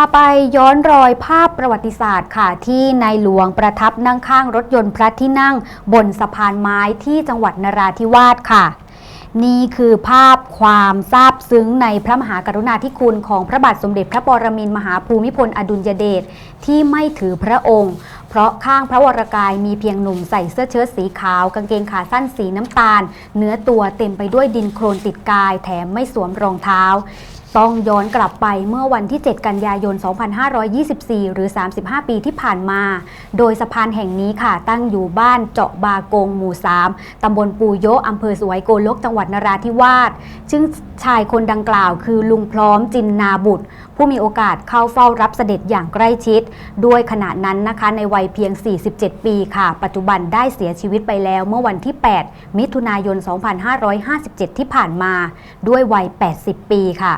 าไปย้อนรอยภาพประวัติศาสตร์ค่ะ ที่ในหลวงประทับนั่งข้างรถยนต์พระที่นั่ง บนสะพานไม้ที่จังหวัดนราธิวาสค่ะ นี่คือภาพความซาบซึ้งในพระมหากรุณาธิคุณของพระบาทสมเด็จพระปรมินทรมหาภูมิพลอดุลยเดชที่ไม่ถือพระองค์ เพราะข้างพระวรกายมีเพียงหนุ่มใส่เสื้อเชิ้ตสีขาว กางเกงขาสั้นสีน้ำตาล เนื้อตัวเต็มไปด้วยดินโคลนติดกายแถมไม่สวมรองเท้า ต้องย้อนกลับไปเมื่อวันที่ 7 กันยายน 2524 หรือ 35 ปีที่ผ่านมา โดยสะพานแห่งนี้ค่ะ ตั้งอยู่บ้านเจาะบากงหมู่ 3 ตำบลปูโยอำเภอสวยโกลก จังหวัดนราธิวาสซึ่งชายคนดังกล่าวคือลุงพร้อมจินนาบุตร ผู้มีโอกาสเข้าเฝ้ารับเสด็จอย่างใกล้ชิด ด้วยขณะนั้นนะคะในวัยเพียง 47 ปีค่ะ ปัจจุบันได้เสียชีวิตไปแล้วเมื่อวันที่ 8 มิถุนายน 2557 ที่ผ่านมา ด้วยวัย 80 ปีค่ะ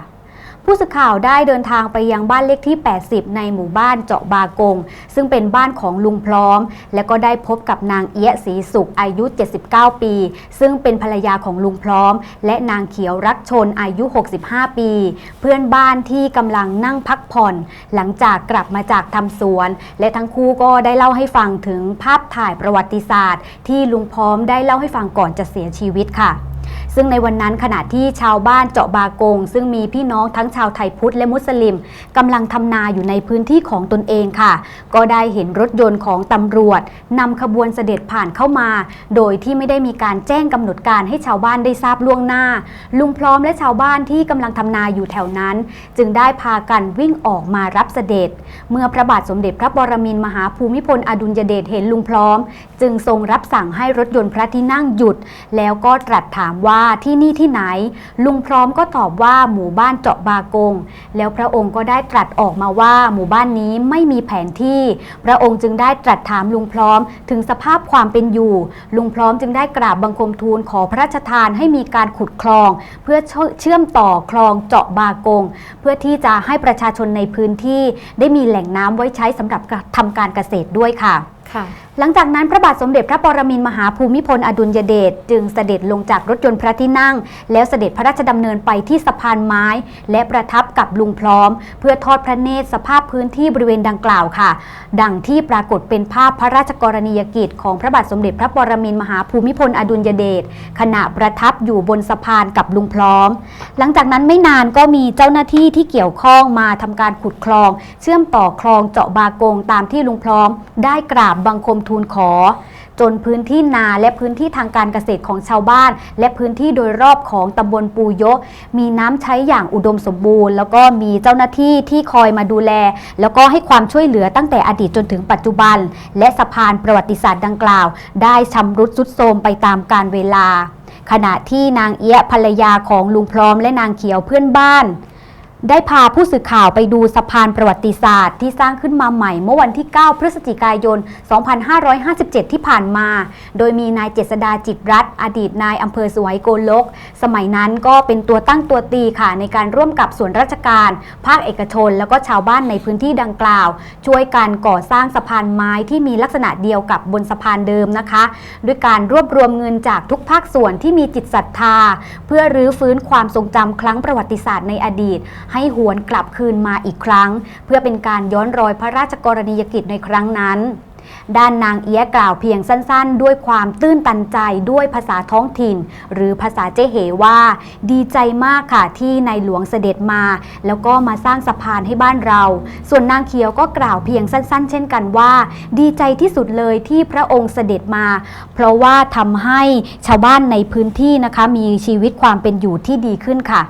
ผู้สื่อข่าวได้เดินทางไปยังบ้านเลขที่ 80 ในหมู่บ้านเจาะบากง ซึ่งเป็นบ้านของลุงพร้อม และก็ได้พบกับนางเอี้ยศรีสุขอายุ 79 ปี ซึ่งเป็นภรรยาของลุงพร้อม และนางเขียวรักชนอายุ 65 ปี เพื่อนบ้านที่กำลังนั่งพักผ่อน หลังจากกลับมาจากทำสวน และทั้งคู่ก็ได้เล่าให้ฟังถึงภาพถ่ายประวัติศาสตร์ ที่ลุงพร้อมได้เล่าให้ฟังก่อนจะเสียชีวิตค่ะ ซึ่งในวันนั้นขณะที่ชาวบ้านเจาะบากง ซึ่งมีพี่น้องทั้งชาวไทยพุทธและมุสลิมกำลังทำนาอยู่ในพื้นที่ของตนเองค่ะ ก็ได้เห็นรถยนต์ของตำรวจนำขบวนเสด็จผ่านเข้ามา โดยที่ไม่ได้มีการแจ้งกำหนดการให้ชาวบ้านได้ทราบล่วงหน้า ลุงพร้อมและชาวบ้านที่กำลังทำนาอยู่แถวนั้น จึงได้พากันวิ่งออกมารับเสด็จ เมื่อพระบาทสมเด็จพระบรมินมหาภูมิพลอดุลยเดชเห็นลุงพร้อม จึงทรงรับสั่งให้รถยนต์พระที่นั่งหยุด แล้วก็ตรัสถามว่าที่นี่ที่ไหน ลุงพร้อมก็ตอบว่าหมู่บ้านเจาะบากง แล้วพระองค์ก็ได้ตรัสออกมาว่าหมู่บ้านนี้ไม่มีแผนที่ พระองค์จึงได้ตรัสถามลุงพร้อมถึงสภาพความเป็นอยู่ ลุงพร้อมจึงได้กราบบังคมทูลขอพระราชทานให้มีการขุดคลอง เพื่อเชื่อมต่อคลองเจาะบากง เพื่อที่จะให้ประชาชนในพื้นที่ ได้มีแหล่งน้ำไว้ใช้สำหรับทำการเกษตรด้วยค่ะ หลังจากนั้นพระบาทสมเด็จพระปรมินมหาภูมิพลอดุลยเดชจึงเสด็จลงจากรถยนต์พระที่นั่ง แล้วเสด็จพระราชดำเนินไปที่สะพานไม้ และประทับกับลุงพร้อม เพื่อทอดพระเนตรสภาพพื้นที่บริเวณดังกล่าวค่ะ ดังที่ปรากฏเป็นภาพพระราชกรณียกิจ ของพระบาทสมเด็จพระปรมินมหาภูมิพลอดุลยเดชขณะประทับอยู่บนสะพานกับลุงพร้อม หลังจากนั้นไม่นานก็มีเจ้าหน้าที่ที่เกี่ยวข้องมาทำการขุดคลอง เชื่อมต่อคลองเจาะบากงตามที่ลุงพร้อมได้กราวบบังคมทูลขอ จนพื้นที่นาและพื้นที่ทางการเกษตรของชาวบ้าน และพื้นที่โดยรอบของตำบลปูยะมีน้ำใช้อย่างอุดมสมบูรณ์ แล้วก็มีเจ้าหน้าที่ที่คอยมาดูแล แล้วก็ให้ความช่วยเหลือตั้งแต่อดีตจนถึงปัจจุบัน และสะพานประวัติศาสตร์ดังกล่าว ได้ชำรุดทรุดโทรมไปตามกาลเวลา ขณะที่นางเอี้ยภรรยาของลุงพร้อมและนางเขียวเพื่อนบ้าน ได้พาผู้สื่อข่าวไปดูสะพานประวัติศาสตร์ที่สร้างขึ้นมาใหม่เมื่อวันที่ 9 พฤศจิกายน 2557 ที่ผ่านมา โดยมีนายเจษดาจิตรัตอดีตนายอำเภอสวยโกลก สมัยนั้นก็เป็นตัวตั้งตัวตีค่ะ ในการร่วมกับส่วนราชการ ภาคเอกชน แล้วก็ชาวบ้านในพื้นที่ดังกล่าว ช่วยกันก่อสร้างสะพานไม้ที่มีลักษณะเดียวกับบนสะพานเดิมนะคะ ด้วยการรวบรวมเงินจากทุกภาคส่วนที่มีจิตศรัทธา เพื่อรื้อฟื้นความทรงจำครั้งประวัติศาสตร์ในอดีตให้หวนกลับคืนมาอีกครั้ง เพื่อเป็นการย้อนรอยพระราชกรณียกิจในครั้งนั้น ด้านนางเอียกล่าวเพียงสั้นๆ ด้วยความตื้นตันใจด้วยภาษาท้องถิ่น หรือภาษาเจเหว่า ดีใจมากค่ะที่ในหลวงเสด็จมา แล้วก็มาสร้างสะพานให้บ้านเรา ส่วนนางเขียวก็กล่าวเพียงสั้น ๆ เช่นกันว่า ดีใจที่สุดเลยที่พระองค์เสด็จมา เพราะว่าทำให้ชาวบ้านในพื้นที่นะคะมีชีวิตความเป็นอยู่ที่ดีขึ้นค่ะ